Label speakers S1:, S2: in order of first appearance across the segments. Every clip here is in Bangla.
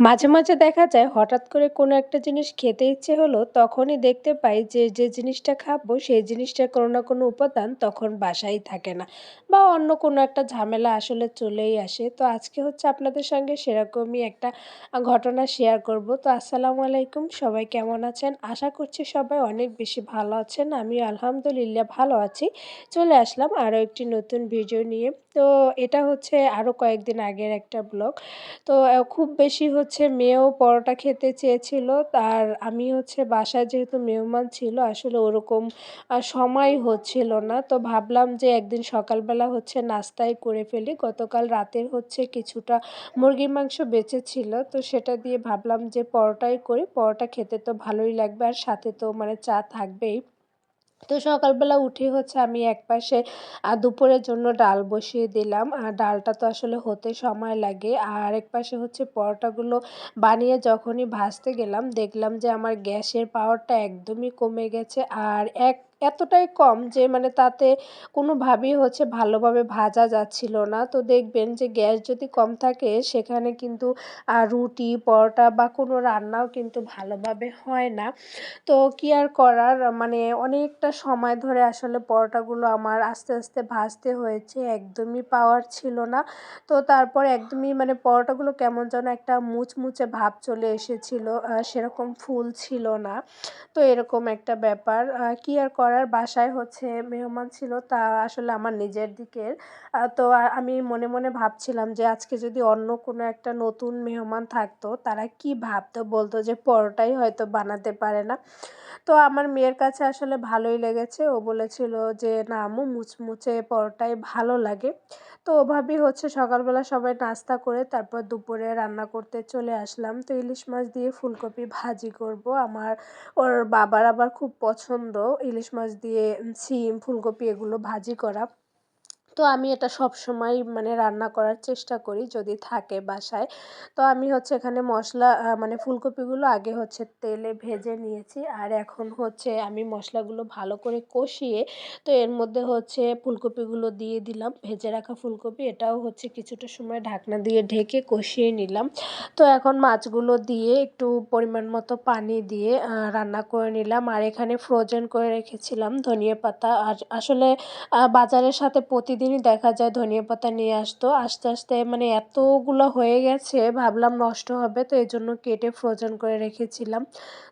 S1: মাঝে মাঝে দেখা যায় হঠাৎ করে কোনো একটা জিনিস খেতে ইচ্ছে হলো, তখনই দেখতে পাই যে যে জিনিসটা খাব, সেই জিনিসটার কোনো না কোনো উপাদান তখন বাসায় থাকে না বা অন্য কোনো একটা ঝামেলা আসলে চলেই আসে। তো আজকে হচ্ছে আপনাদের সঙ্গে সেরকমই একটা ঘটনা শেয়ার করব। তো আসসালামু আলাইকুম, সবাই কেমন আছেন? আশা করছি সবাই অনেক বেশি ভালো আছেন আমি আলহামদুলিল্লাহ ভালো আছি। চলে আসলাম আরও একটি নতুন ভিডিও নিয়ে। তো এটা হচ্ছে আরও কয়েকদিন আগের একটা ব্লগ তো খুব বেশি হচ্ছে মেয়েও পরোটা খেতে চেয়েছিল। আর আমি হচ্ছে বাসায় যেহেতু মেহমান ছিল, আসলে ওরকম সময় হচ্ছিল না। তো ভাবলাম যে একদিন সকালবেলা হচ্ছে নাস্তাই করে ফেলি। গতকাল রাতের হচ্ছে কিছুটা মুরগির মাংস বেঁচে ছিল। তো সেটা দিয়ে ভাবলাম যে পরোটাই করি। পরোটা খেতে তো ভালোই লাগবে। আর সাথে তো মানে চা থাকবেই। তো সকালবেলা উঠে হচ্ছে আমি এক একপাশে দুপুরের জন্য ডাল বসিয়ে দিলাম। আর ডালটা তো আসলে হতে সময় লাগে। আর এক পাশে হচ্ছে পরোটাগুলো বানিয়ে যখনই ভাজতে গেলাম, দেখলাম যে আমার গ্যাসের পাওয়ারটা একদমই কমে গেছে। আর এক এতটাই কম যে মানে তাতে কোনোভাবেই হচ্ছে ভালোভাবে ভাজা যাচ্ছিল না। তো দেখবেন যে গ্যাস যদি কম থাকে সেখানে কিন্তু রুটি, পরোটা বা কোনো রান্নাও কিন্তু ভালোভাবে হয় না। তো কী আর করার? মানে অনেকটা সময় ধরে আসলে পরোটাগুলো আমার আস্তে আস্তে ভাজতে হয়েছে, একদমই পাওয়ার ছিল না। তো তারপর একদমই মানে পরোটাগুলো কেমন যেন একটা মুচমুচে ভাব চলে এসেছিল সেরকম ফুল ছিল না। তো এরকম একটা ব্যাপার। কী আর করার বাসায় হচ্ছে মেহমান ছিল, তা আসলে আমার নিজের দিকের। তো আমি মনে মনে ভাবছিলাম যে আজকে যদি অন্য কোনো একটা নতুন মেহমান থাকতো, তারা কি ভাবতো বলতো যে পরোটাই হয়তো বানাতে পারে না? তো আমার মেয়ের কাছে আসলে ভালোই লেগেছে। ও বলেছিল যে, না আম্মু, মুচমুচে পরোটাই ভালো লাগে। তো ওভাবেই হচ্ছে সকালবেলা সবাই নাস্তা করে তারপর দুপুরে রান্না করতে চলে আসলাম। তো ইলিশ মাছ দিয়ে ফুলকপি ভাজি করব। আমার, ওর বাবার আবার খুব পছন্দ। ইলিশ মাছ দিয়ে সিম ফুলকপি এগুলো ভাজি করা। তো আমি এটা সব সময় মানে রান্না করার চেষ্টা করি যদি থাকে বাসায়। তো আমি হচ্ছে এখানে মশলা মানে ফুলকপিগুলো আগে হচ্ছে তেলে ভেজে নিয়েছি আর এখন হচ্ছে আমি মশলাগুলো ভালো করে কষিয়ে তো এর মধ্যে হচ্ছে ফুলকপিগুলো দিয়ে দিলাম। ভেজে রাখা ফুলকপি, এটাও হচ্ছে কিছুটা সময় ঢাকনা দিয়ে ঢেকে কষিয়ে নিলাম। তো এখন মাছগুলো দিয়ে একটু পরিমাণ মতো পানি দিয়ে রান্না করে নিলাম। আর এখানে ফ্রোজেন করে রেখেছিলাম ধনিয়া পাতা। আর আসলে বাজারের সাথে প্রতিদিন দিনই দেখা যায় ধনিয়া পাতা নিয়ে আসতো। আস্তে আস্তে মানে এতগুলো হয়ে গেছে, ভাবলাম নষ্ট হবে, তো এই জন্য কেটে ফ্রোজেন করে রেখেছিলাম।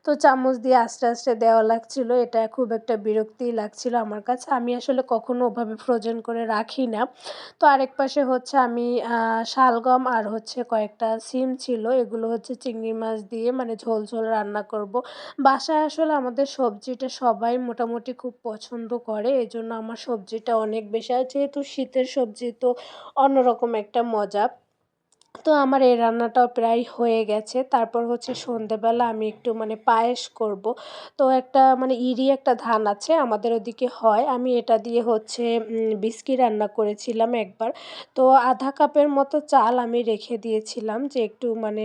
S1: তো চামচ দিয়ে আস্তে আস্তে দেওয়া লাগছিল, এটা খুব একটা বিরক্তিই লাগছিল আমার কাছে। আমি আসলে কখনো ওভাবে ফ্রোজেন করে রাখি না। তো আরেক পাশে হচ্ছে আমি শালগম আর হচ্ছে কয়েকটা সিম ছিল, এগুলো হচ্ছে চিংড়ি মাছ দিয়ে মানে ঝোল ঝোল রান্না করব। বাসায় আসলে আমাদের সবজিটা সবাই মোটামুটি খুব পছন্দ করে এই জন্য আমার সবজিটা অনেক বেশি। আর যেহেতু শীতের সবজি তো অন্যরকম একটা মজা। তো আমার এই রান্নাটাও প্রায় হয়ে গেছে। তারপর হচ্ছে সন্ধেবেলা আমি একটু মানে পায়েস করব। তো একটা মানে ইরি একটা ধান আছে, আমাদের ওদিকে হয়। আমি এটা দিয়ে হচ্ছে বিস্কি রান্না করেছিলাম একবার। তো আধা কাপের মতো চাল আমি রেখে দিয়েছিলাম যে একটু মানে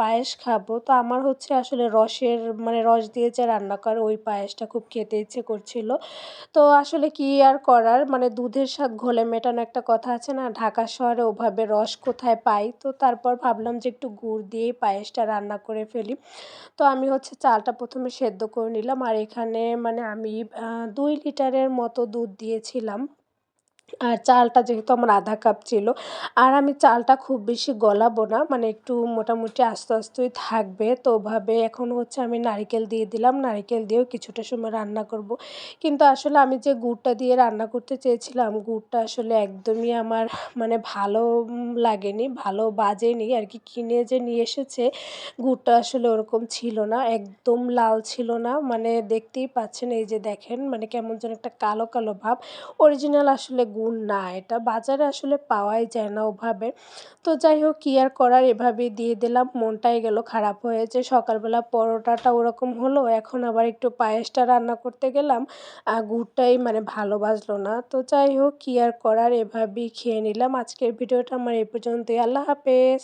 S1: পায়েস খাব। তো আমার হচ্ছে আসলে রসের মানে রস দিয়ে যে রান্না করে ওই পায়েসটা খুব খেতে ইচ্ছে করছিল। তো আসলে কি আর করার? মানে দুধের স্বাদ ঘোলে মেটানো একটা কথা আছে না, ঢাকা শহরে ওভাবে রস কোথায় পাই? তো তারপর ভাবলাম যে একটু গুড় দিয়েই পায়েসটা রান্না করে ফেলি। তো আমি হচ্ছে চালটা প্রথমে সেদ্ধ করে নিলাম। আর এখানে মানে আমি দুই লিটারের মতো দুধ দিয়েছিলাম। আর চালটা যেহেতু আমার আধা কাপ ছিল, আর আমি চালটা খুব বেশি গলাবো না মানে একটু মোটামুটি আস্তে আস্তেই থাকবে। তো ওভাবে এখন হচ্ছে আমি নারিকেল দিয়ে দিলাম, নারিকেল দিয়েও কিছুটা সময় রান্না করব। কিন্তু আসলে আমি যে গুড়টা দিয়ে রান্না করতে চেয়েছিলাম, গুড়টা আসলে একদমই আমার মানে ভালো লাগেনি, ভালো বাজেনি। আর কি কিনে যে নিয়ে এসেছে, গুড়টা আসলে ওরকম ছিল না, একদম লাল ছিল না। মানে দেখতেই পাচ্ছেন, এই যে দেখেন মানে কেমন যেন একটা কালো কালো ভাব। অরিজিনাল আসলে গুড় না, এটা বাজারে আসলে পাওয়াই যায় না ওভাবে। তো যাই হোক, কী আর করার এভাবেই দিয়ে দিলাম, মনটাই গেল খারাপ হয়েছে সকালবেলা পরোটাটা ওরকম হলো, এখন আবার একটু পায়েসটা রান্না করতে গেলাম, আর গুড়টাই মানে ভালো বাজলো না। তো যাই হোক, কী আর করার এভাবেই খেয়ে নিলাম। আজকের ভিডিওটা আমার এই পর্যন্তই, আল্লাহ হাফেজ।